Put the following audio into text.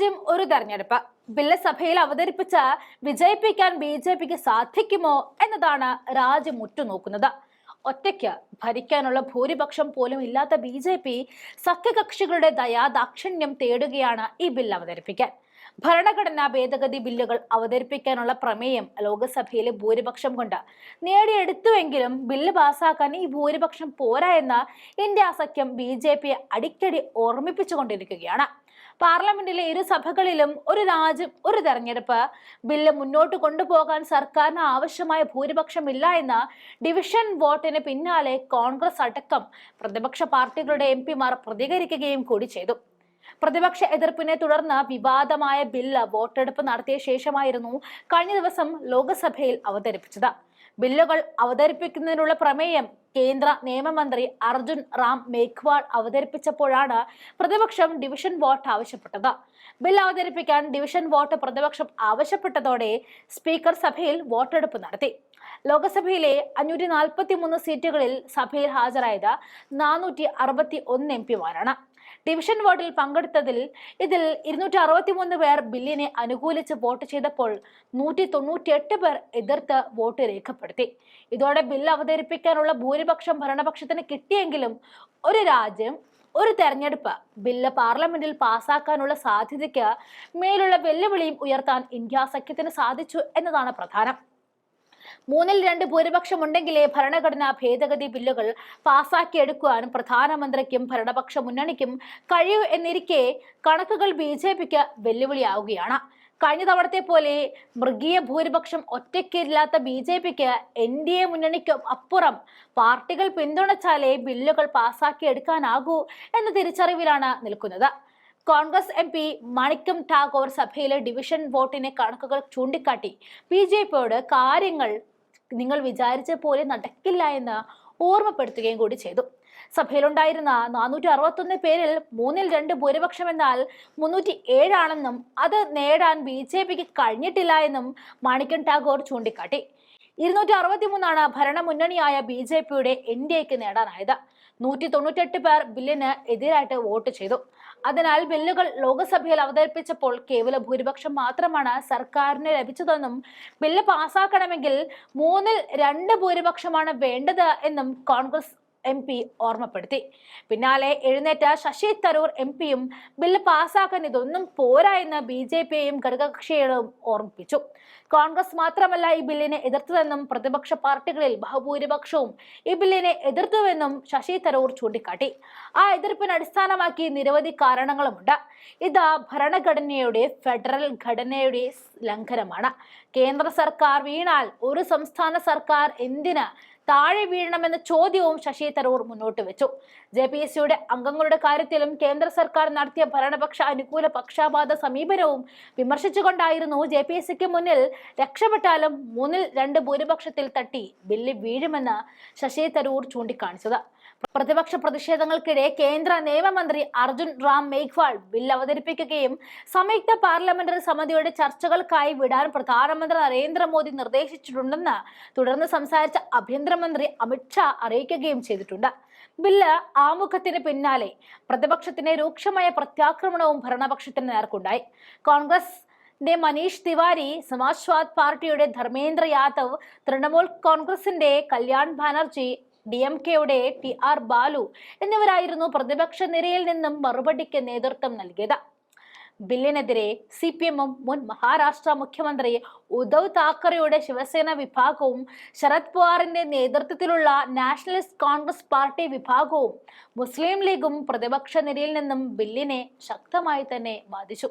രാജ്യം ഒരു തെരഞ്ഞെടുപ്പ്. ബില്ല് സഭയിൽ അവതരിപ്പിച്ച വിജയിപ്പിക്കാൻ ബി ജെ പിക്ക് സാധിക്കുമോ എന്നതാണ് രാജ്യം ഉറ്റുനോക്കുന്നത്. ഒറ്റയ്ക്ക് ഭരിക്കാനുള്ള ഭൂരിപക്ഷം പോലും ഇല്ലാത്ത ബി ജെ പി സഖ്യകക്ഷികളുടെ ദയാദാക്ഷിണ്യം തേടുകയാണ് ഈ ബിൽ അവതരിപ്പിക്കാൻ. ഭരണഘടനാ ഭേദഗതി ബില്ലുകൾ അവതരിപ്പിക്കാനുള്ള പ്രമേയം ലോകസഭയിലെ ഭൂരിപക്ഷം കൊണ്ട് നേടിയെടുത്തുവെങ്കിലും ബില്ല് പാസാക്കാൻ ഈ ഭൂരിപക്ഷം പോരാ എന്ന് ഇന്ത്യ സഖ്യം ബി ജെ പിയെ അടിക്കടി ഓർമ്മിപ്പിച്ചുകൊണ്ടിരിക്കുകയാണ്. പാർലമെന്റിലെ ഇരു സഭകളിലും ഒരു രാജ്യം ഒരു തെരഞ്ഞെടുപ്പ്. ബില്ല് മുന്നോട്ട് കൊണ്ടുപോകാൻ സർക്കാരിന് ആവശ്യമായ ഭൂരിപക്ഷമില്ല എന്ന ഡിവിഷൻ വോട്ടിന് പിന്നാലെ കോൺഗ്രസ് അടക്കം പ്രതിപക്ഷ പാർട്ടികളുടെ എം പിമാർ പ്രതികരിക്കുകയും കൂടി ചെയ്തു. പ്രതിപക്ഷ എതിർപ്പിനെ തുടർന്ന് വിവാദമായ ബില്ല് വോട്ടെടുപ്പ് നടത്തിയ ശേഷമായിരുന്നു കഴിഞ്ഞ ദിവസം ലോക്സഭയിൽ അവതരിപ്പിച്ചത്. ബില്ലുകൾ അവതരിപ്പിക്കുന്നതിനുള്ള പ്രമേയം കേന്ദ്ര നിയമമന്ത്രി അർജുൻ റാം മേഘ്വാൾ അവതരിപ്പിച്ചപ്പോഴാണ് പ്രതിപക്ഷം ഡിവിഷൻ വോട്ട് ആവശ്യപ്പെട്ടത്. ബിൽ അവതരിപ്പിക്കാൻ ഡിവിഷൻ വോട്ട് പ്രതിപക്ഷം ആവശ്യപ്പെട്ടതോടെ സ്പീക്കർ സഭയിൽ വോട്ടെടുപ്പ് നടത്തി. ലോക്സഭയിലെ അഞ്ഞൂറ്റി നാൽപ്പത്തി മൂന്ന് സീറ്റുകളിൽ സഭയിൽ ഹാജരായത് നാനൂറ്റി അറുപത്തി ഒന്ന് എം പിമാരാണ്. ഡിവിഷൻ വോട്ടിൽ പങ്കെടുത്തതിൽ ഇതിൽ ഇരുന്നൂറ്റി അറുപത്തി മൂന്ന് പേർ ബില്ലിനെ അനുകൂലിച്ച് വോട്ട് ചെയ്തപ്പോൾ നൂറ്റി തൊണ്ണൂറ്റി എട്ട് പേർ എതിർത്ത് വോട്ട് രേഖപ്പെടുത്തി. ഇതോടെ ബില്ല് അവതരിപ്പിക്കാനുള്ള ഭൂരിപക്ഷം ഭരണപക്ഷത്തിന് കിട്ടിയെങ്കിലും ഒരു രാജ്യം ഒരു തെരഞ്ഞെടുപ്പ് ബില്ല് പാർലമെന്റിൽ പാസാക്കാനുള്ള സാധ്യതയ്ക്ക് മേലുള്ള വെല്ലുവിളിയും ഉയർത്താൻ ഇന്ത്യ സഖ്യത്തിന് സാധിച്ചു എന്നതാണ് പ്രധാനം. മൂന്നിൽ രണ്ട് ഭൂരിപക്ഷം ഉണ്ടെങ്കിലേ ഭരണഘടനാ ഭേദഗതി ബില്ലുകൾ പാസാക്കിയെടുക്കുവാനും പ്രധാനമന്ത്രിക്കും ഭരണപക്ഷ മുന്നണിക്കും കഴിയൂ എന്നിരിക്കെ കണക്കുകൾ ബി ജെ പിക്ക് വെല്ലുവിളിയാവുകയാണ്. കഴിഞ്ഞ തവണത്തെ പോലെ മൃഗീയ ഭൂരിപക്ഷം ഒറ്റയ്ക്കില്ലാത്ത ബി ജെ പിക്ക് എൻ ഡി എ മുന്നണിക്കും അപ്പുറം പാർട്ടികൾ പിന്തുണച്ചാലേ ബില്ലുകൾ പാസാക്കിയെടുക്കാനാകൂ എന്ന തിരിച്ചറിവിലാണ് നിൽക്കുന്നത്. കോൺഗ്രസ് എം പി മണിക്കം ടാഗോർ സഭയിലെ ഡിവിഷൻ വോട്ടിനെ കണക്കുകൾ ചൂണ്ടിക്കാട്ടി. ബി ജെ പിയോട് കാര്യങ്ങൾ നിങ്ങൾ വിചാരിച്ച പോലെ നടക്കില്ല എന്ന് ഓർമ്മപ്പെടുത്തുകയും കൂടി ചെയ്തു. സഭയിലുണ്ടായിരുന്ന നാനൂറ്റി അറുപത്തൊന്ന് പേരിൽ മൂന്നിൽ രണ്ട് ഭൂരിപക്ഷം എന്നാൽ മുന്നൂറ്റി ഏഴാണെന്നും അത് നേടാൻ ബി ജെ പിക്ക് കഴിഞ്ഞിട്ടില്ല എന്നും മാണിക്കൻ ടാഗോർ ചൂണ്ടിക്കാട്ടി. ഇരുന്നൂറ്റി അറുപത്തി മൂന്നാണ് ഭരണമുന്നണിയായ ബി ജെ പിയുടെ എൻ ഡി എക്ക് നേടാനായത്. നൂറ്റി തൊണ്ണൂറ്റെട്ട് പേർ ബില്ലിന് എതിരായിട്ട് വോട്ട് ചെയ്തു. അതിനാൽ ബില്ലുകൾ ലോക്സഭയിൽ അവതരിപ്പിച്ചപ്പോൾ കേവല ഭൂരിപക്ഷം മാത്രമാണ് സർക്കാരിന് ലഭിച്ചതെന്നും ബില്ല് പാസ്സാക്കണമെങ്കിൽ മൂന്നിൽ രണ്ട് ഭൂരിപക്ഷമാണ് വേണ്ടത് എന്നും കോൺഗ്രസ് എം പി ഓർമ്മപ്പെടുത്തി. പിന്നാലെ എഴുന്നേറ്റ ശശി തരൂർ എം പിയും ബില്ല് പാസ്സാക്കാൻ ഇതൊന്നും പോരാ എന്ന് ബി ജെ പിയെയും ഘടകകക്ഷികളും ഓർമ്മിപ്പിച്ചു. കോൺഗ്രസ് മാത്രമല്ല ഈ ബില്ലിനെ എതിർത്തതെന്നും പ്രതിപക്ഷ പാർട്ടികളിൽ ബഹുഭൂരിപക്ഷവും ഈ ബില്ലിനെ എതിർത്തുവെന്നും ശശി തരൂർ ചൂണ്ടിക്കാട്ടി. ആ എതിർപ്പിന് അടിസ്ഥാനമാക്കി നിരവധി കാരണങ്ങളുമുണ്ട്. ഇത് ഭരണഘടനയുടെ ഫെഡറൽ ഘടനയുടെ ലംഘനമാണ്. കേന്ദ്ര സർക്കാർ വീണാൽ ഒരു സംസ്ഥാന സർക്കാർ എന്തിന് താഴെ വീഴണമെന്ന ചോദ്യവും ശശി തരൂർ മുന്നോട്ട് വെച്ചു. ജെ പി എസ് സിയുടെ അംഗങ്ങളുടെ കാര്യത്തിലും കേന്ദ്ര സർക്കാർ നടത്തിയ ഭരണപക്ഷ അനുകൂല പക്ഷാപാത സമീപനവും വിമർശിച്ചുകൊണ്ടായിരുന്നു ജെ പി എസ് സിക്ക് മുന്നിൽ രക്ഷപ്പെട്ടാലും മൂന്നിൽ രണ്ട് ഭൂരിപക്ഷത്തിൽ തട്ടി ബില്ല് വീഴുമെന്ന് ശശി തരൂർ ചൂണ്ടിക്കാണിച്ചത്. പ്രതിപക്ഷ പ്രതിഷേധങ്ങൾക്കിടെ കേന്ദ്ര നിയമമന്ത്രി അർജുൻ റാം മേഘ്വാൾ ബിൽ അവതരിപ്പിക്കുകയും സംയുക്ത പാർലമെന്ററി സമിതിയുടെ ചർച്ചകൾക്കായി വിടാൻ പ്രധാനമന്ത്രി നരേന്ദ്രമോദി നിർദ്ദേശിച്ചിട്ടുണ്ടെന്ന് തുടർന്ന് സംസാരിച്ച ആഭ്യന്തരമന്ത്രി അമിത്ഷാ അറിയിക്കുകയും ചെയ്തിട്ടുണ്ട്. ബില്ല് ആമുഖത്തിന് പിന്നാലെ പ്രതിപക്ഷത്തിന്റെ രൂക്ഷമായ പ്രത്യാക്രമണവും ഭരണപക്ഷത്തിന് നേർക്കുണ്ടായി. കോൺഗ്രസ് മനീഷ് തിവാരി സമാജ്വാദ് പാർട്ടിയുടെ ധർമ്മേന്ദ്ര യാദവ് തൃണമൂൽ കോൺഗ്രസിന്റെ കല്യാൺ ബാനർജി ഡി എം കെയുടെ ടി ആർ ബാലു എന്നിവരായിരുന്നു പ്രതിപക്ഷ നിരയിൽ നിന്നും മറുപടിക്ക് നേതൃത്വം നൽകിയത്. ബില്ലിനെതിരെ സി പി എമ്മും മുൻ മഹാരാഷ്ട്ര മുഖ്യമന്ത്രി ഉദ്ധവ് താക്കറെയുടെ ശിവസേന വിഭാഗവും ശരത് പവാറിന്റെ നേതൃത്വത്തിലുള്ള നാഷണലിസ്റ്റ് കോൺഗ്രസ് പാർട്ടി വിഭാഗവും മുസ്ലിം ലീഗും പ്രതിപക്ഷ നിരയിൽ നിന്നും ബില്ലിനെ ശക്തമായി തന്നെ ബാധിച്ചു.